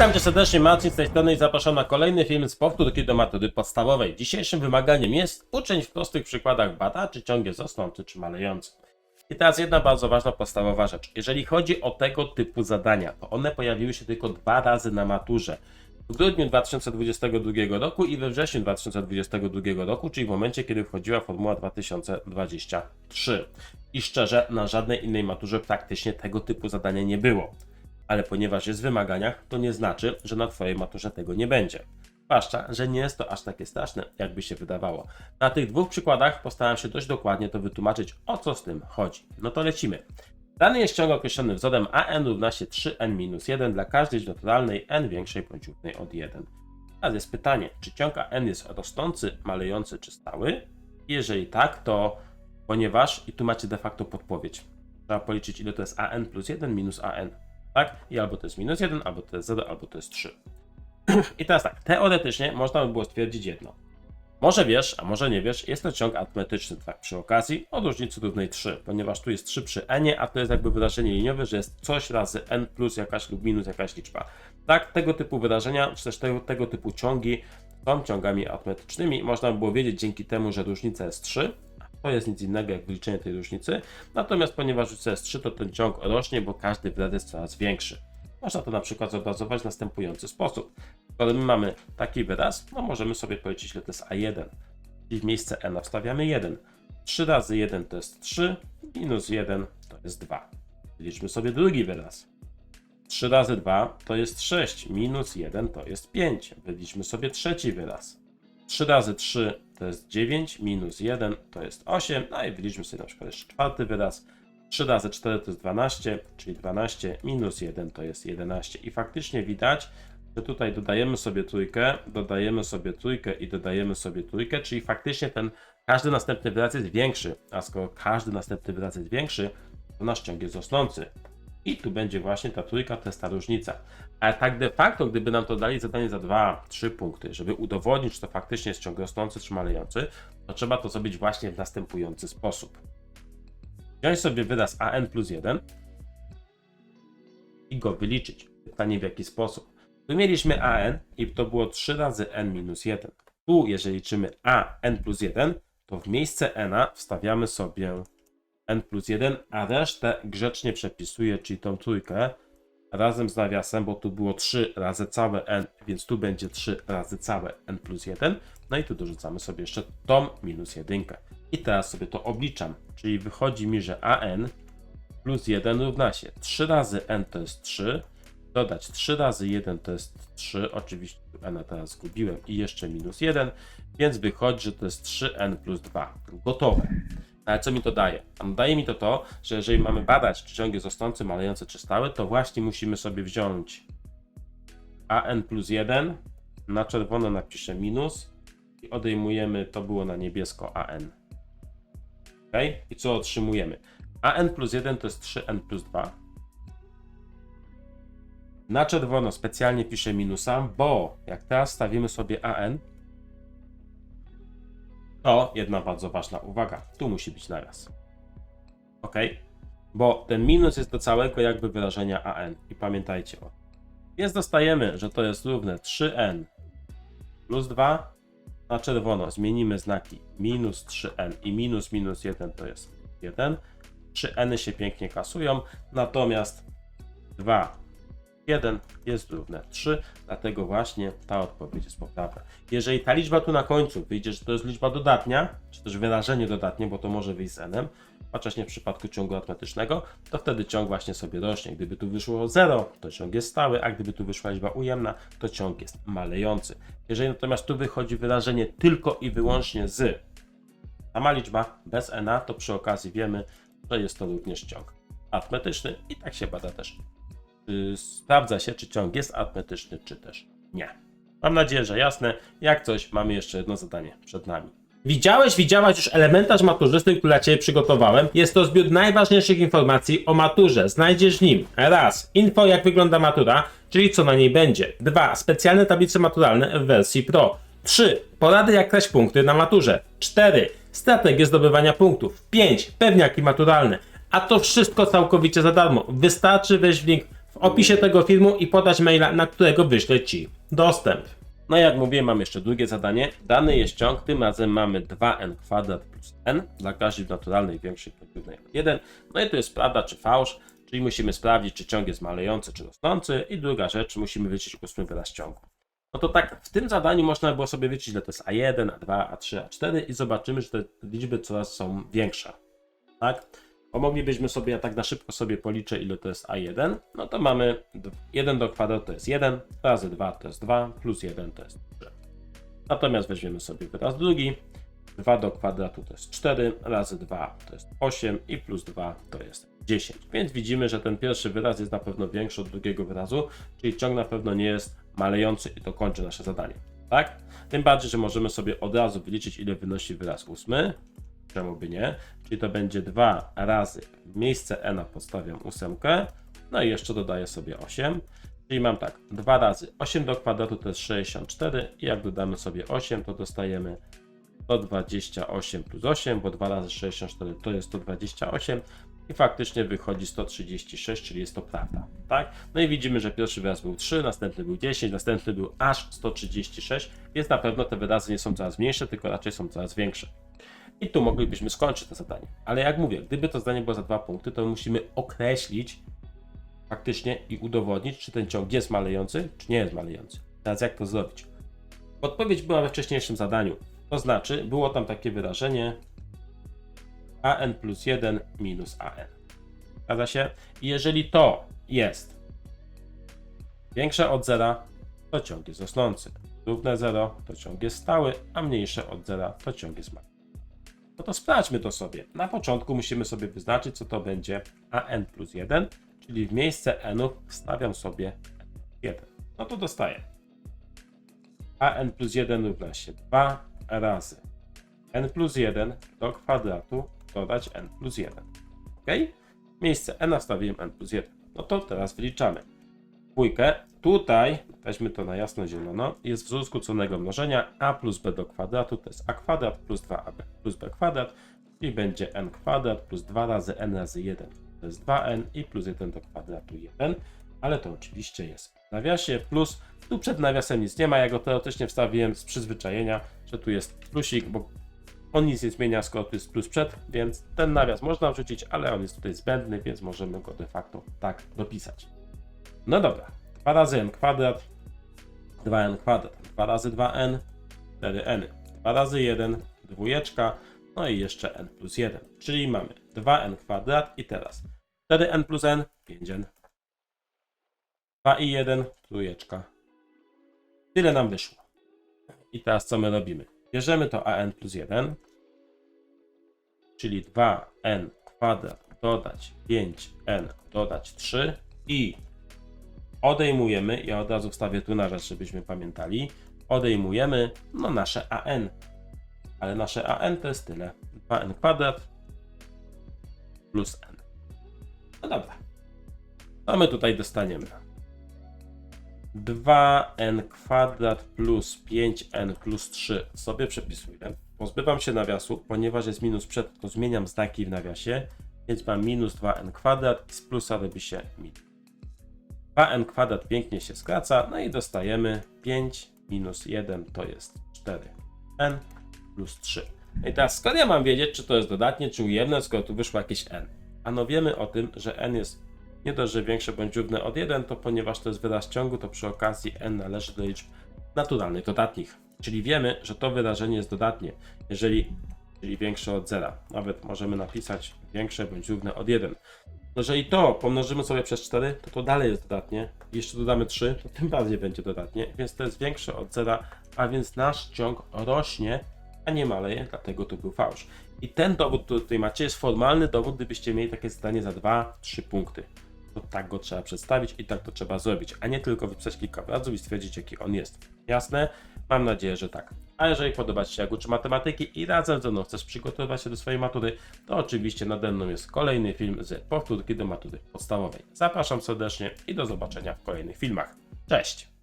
Witam cię serdecznie, Marcin z tej strony i zapraszam na kolejny film z powtórki do matury podstawowej. Dzisiejszym wymaganiem jest uczeń w prostych przykładach bada, czy ciąg jest rosnący, czy malejący. I teraz jedna bardzo ważna podstawowa rzecz. Jeżeli chodzi o tego typu zadania, to one pojawiły się tylko dwa razy na maturze. W grudniu 2022 roku i we wrześniu 2022 roku, czyli w momencie, kiedy wchodziła formuła 2023. I szczerze, na żadnej innej maturze praktycznie tego typu zadania nie było ale ponieważ jest w wymaganiach, to nie znaczy, że na Twojej maturze tego nie będzie. Zwłaszcza, że nie jest to aż takie straszne, jakby się wydawało. Na tych dwóch przykładach postaram się dość dokładnie to wytłumaczyć, o co z tym chodzi. No to lecimy. Dany jest ciąg określony wzorem an równa się 3n-1 dla każdej naturalnej n większej bądź równej od 1. Teraz jest pytanie, czy ciąg an jest rosnący, malejący czy stały? Jeżeli tak, to ponieważ, i tu macie de facto podpowiedź, trzeba policzyć ile to jest an plus 1 minus an. Tak? I albo to jest minus 1, albo to jest 0, albo to jest 3. I teraz tak, teoretycznie można by było stwierdzić jedno. Może wiesz, a może nie wiesz, jest to ciąg arytmetyczny, tak przy okazji, o różnicy równej 3, ponieważ tu jest 3 przy n, a to jest jakby wyrażenie liniowe, że jest coś razy n plus jakaś lub minus jakaś liczba. Tak, tego typu wyrażenia, czy też tego, tego typu ciągi są ciągami arytmetycznymi. Można by było wiedzieć dzięki temu, że różnica jest 3, to jest nic innego jak wyliczenie tej różnicy. Natomiast ponieważ różnica jest 3, to ten ciąg rośnie, bo każdy wyraz jest coraz większy. Można to na przykład zobrazować w następujący sposób. Skoro my mamy taki wyraz, no możemy sobie policzyć, ile to jest A1. I w miejsce n wstawiamy 1. 3 razy 1 to jest 3, minus 1 to jest 2. Liczmy sobie drugi wyraz. 3 razy 2 to jest 6, minus 1 to jest 5. Wyliczmy sobie trzeci wyraz. 3 razy 3 to jest 9, minus 1 to jest 8, no i wyliczmy sobie na przykład jeszcze czwarty wyraz. 3 razy 4 to jest 12, czyli 12 minus 1 to jest 11. I faktycznie widać, że tutaj dodajemy sobie trójkę, dodajemy sobie trójkę i dodajemy sobie trójkę, czyli faktycznie ten każdy następny wyraz jest większy, a skoro każdy następny wyraz jest większy, to nasz ciąg jest rosnący. I tu będzie właśnie ta trójka, to jest ta różnica. Ale tak de facto, gdyby nam to dali zadanie za 2-3 punkty, żeby udowodnić, czy to faktycznie jest ciąg rosnący czy malejący, to trzeba to zrobić właśnie w następujący sposób. Wziąć sobie wyraz an plus 1 i go wyliczyć. Pytanie w jaki sposób. Tu mieliśmy an i to było 3 razy n minus 1. Tu, jeżeli liczymy a n plus 1, to w miejsce n wstawiamy sobie n plus 1, a resztę grzecznie przepisuję, czyli tą trójkę razem z nawiasem, bo tu było 3 razy całe n, więc tu będzie 3 razy całe n plus 1. No i tu dorzucamy sobie jeszcze tą minus 1. I teraz sobie to obliczam, czyli wychodzi mi, że an plus 1 równa się 3 razy n to jest 3, dodać 3 razy 1 to jest 3, oczywiście tu n teraz zgubiłem i jeszcze minus 1, więc wychodzi, że to jest 3n plus 2. Gotowe. Ale co mi to daje? Daje mi to to, że jeżeli mamy badać, czy ciąg jest rosnący, malejący, czy stały, to właśnie musimy sobie wziąć an plus 1, na czerwono napiszę minus i odejmujemy, to było na niebiesko an. Ok? I co otrzymujemy? an plus 1 to jest 3n plus 2. Na czerwono specjalnie piszę minusa, bo jak teraz stawimy sobie an, to jedna bardzo ważna uwaga. Tu musi być naraz. Ok? Bo ten minus jest do całego jakby wyrażenia an. I pamiętajcie o. Więc dostajemy, że to jest równe 3n plus 2. Na czerwono zmienimy znaki minus 3n i minus minus 1 to jest 1. 3n się pięknie kasują, natomiast 2 1 jest równe 3, dlatego właśnie ta odpowiedź jest poprawna. Jeżeli ta liczba tu na końcu wyjdzie, że to jest liczba dodatnia, czy też wyrażenie dodatnie, bo to może wyjść z n, chociaż w przypadku ciągu arytmetycznego, to wtedy ciąg właśnie sobie rośnie. Gdyby tu wyszło 0, to ciąg jest stały, a gdyby tu wyszła liczba ujemna, to ciąg jest malejący. Jeżeli natomiast tu wychodzi wyrażenie tylko i wyłącznie z sama liczba bez n, to przy okazji wiemy, że jest to również ciąg arytmetyczny i tak się bada też sprawdza się, czy ciąg jest arytmetyczny, czy też nie. Mam nadzieję, że jasne. Jak coś, mamy jeszcze jedno zadanie przed nami. Widziałeś, widziałaś już elementarz maturzysty, który dla Ciebie przygotowałem. Jest to zbiór najważniejszych informacji o maturze. Znajdziesz w nim raz info jak wygląda matura, czyli co na niej będzie. Dwa specjalne tablice maturalne w wersji Pro. 3. Porady jak kraść punkty na maturze. 4. Strategie zdobywania punktów. 5. Pewniaki maturalne. A to wszystko całkowicie za darmo. Wystarczy wejść w link w opisie tego filmu i podać maila, na którego wyślę Ci dostęp. No jak mówiłem, mam jeszcze drugie zadanie. Dany jest ciąg, tym razem mamy 2n kwadrat plus n dla każdej naturalnej większej podwójnej od 1. No i to jest prawda czy fałsz, czyli musimy sprawdzić, czy ciąg jest malejący czy rosnący. I druga rzecz, musimy wyliczyć ósmy wyraz ciągu. No to tak, w tym zadaniu można było sobie wyliczyć, ile to jest A1, A2, A3, A4 i zobaczymy, że te liczby coraz są większe. Tak? Bo moglibyśmy sobie, ja tak na szybko sobie policzę, ile to jest A1. No to mamy 1 do kwadratu to jest 1, razy 2 to jest 2, plus 1 to jest 3. Natomiast weźmiemy sobie wyraz drugi. 2 do kwadratu to jest 4, razy 2 to jest 8 i plus 2 to jest 10. Więc widzimy, że ten pierwszy wyraz jest na pewno większy od drugiego wyrazu, czyli ciąg na pewno nie jest malejący i to kończy nasze zadanie. Tak? Tym bardziej, że możemy sobie od razu wyliczyć, ile wynosi wyraz ósmy. Czemu by nie? Czyli to będzie 2 razy w miejsce n podstawiam ósemkę, no i jeszcze dodaję sobie 8. Czyli mam tak, 2 razy 8 do kwadratu to jest 64 i jak dodamy sobie 8, to dostajemy 128 plus 8, bo 2 razy 64 to jest 128 i faktycznie wychodzi 136, czyli jest to prawda, tak? No i widzimy, że pierwszy wyraz był 3, następny był 10, następny był aż 136, więc na pewno te wyrazy nie są coraz mniejsze, tylko raczej są coraz większe. I tu moglibyśmy skończyć to zadanie. Ale jak mówię, gdyby to zadanie było za dwa punkty, to musimy określić faktycznie i udowodnić, czy ten ciąg jest malejący, czy nie jest malejący. Teraz jak to zrobić? Odpowiedź była we wcześniejszym zadaniu. To znaczy, było tam takie wyrażenie an plus 1 minus an. Zgadza się? I jeżeli to jest większe od zera, to ciąg jest rosnący. Równe 0 to ciąg jest stały, a mniejsze od zera to ciąg jest mały. No to sprawdźmy to sobie. Na początku musimy sobie wyznaczyć, co to będzie an plus 1, czyli w miejsce n wstawiam sobie 1. No to dostaję. an plus 1 równa się 2 razy n plus 1 do kwadratu dodać n plus 1. Ok? Miejsce n wstawiłem n plus 1. No to teraz wyliczamy. Dwójkę. Tutaj, weźmy to na jasno zielono, jest wzór skróconego mnożenia a plus b do kwadratu, to jest a kwadrat plus 2ab plus b kwadrat i będzie n kwadrat plus 2 razy n razy 1 to jest 2n i plus 1 do kwadratu 1, ale to oczywiście jest w nawiasie plus, tu przed nawiasem nic nie ma, ja go teoretycznie wstawiłem z przyzwyczajenia, że tu jest plusik, bo on nic nie zmienia, skoro tu jest plus przed, więc ten nawias można wrzucić, ale on jest tutaj zbędny, więc możemy go de facto tak dopisać. No dobra, 2 razy n kwadrat, 2n kwadrat, 2 razy 2n, 4n, 2 razy 1, dwójeczka, no i jeszcze n plus 1, czyli mamy 2n kwadrat i teraz 4n plus n, 5n, 2 i 1, trójeczka. Tyle nam wyszło. I teraz co my robimy? Bierzemy to an plus 1, czyli 2n kwadrat dodać 5n dodać 3 i odejmujemy, ja od razu wstawię tu nawias, żebyśmy pamiętali, odejmujemy no nasze an. Ale nasze an to jest tyle. 2n kwadrat plus n. No dobra. To my tutaj dostaniemy 2n kwadrat plus 5n plus 3 sobie przepisuję. Pozbywam się nawiasu, ponieważ jest minus przed, to zmieniam znaki w nawiasie, więc mam minus 2n kwadrat i z plusa robi się minus. 2n kwadrat pięknie się skraca, no i dostajemy 5 minus 1 to jest 4n plus 3. No I teraz skąd ja mam wiedzieć, czy to jest dodatnie, czy ujemne, skoro tu wyszło jakieś n? Ano wiemy o tym, że n jest nie dość, że większe bądź równe od 1, to ponieważ to jest wyraz ciągu, to przy okazji n należy do liczb naturalnych, dodatnich. Czyli wiemy, że to wyrażenie jest dodatnie, jeżeli czyli większe od 0. Nawet możemy napisać większe bądź równe od 1. Jeżeli to pomnożymy sobie przez 4, to to dalej jest dodatnie. Jeszcze dodamy 3, to tym bardziej będzie dodatnie, więc to jest większe od 0, a więc nasz ciąg rośnie, a nie maleje, dlatego to był fałsz. I ten dowód, który tutaj macie, jest formalny dowód, gdybyście mieli takie zadanie za 2-3 punkty. To tak go trzeba przedstawić i tak to trzeba zrobić, a nie tylko wypisać kilka obrazów i stwierdzić, jaki on jest. Jasne? Mam nadzieję, że tak. A jeżeli podoba Ci się jak uczy matematyki i razem ze mną chcesz przygotowywać się do swojej matury, to oczywiście nade mną jest kolejny film z powtórki do matury podstawowej. Zapraszam serdecznie i do zobaczenia w kolejnych filmach. Cześć!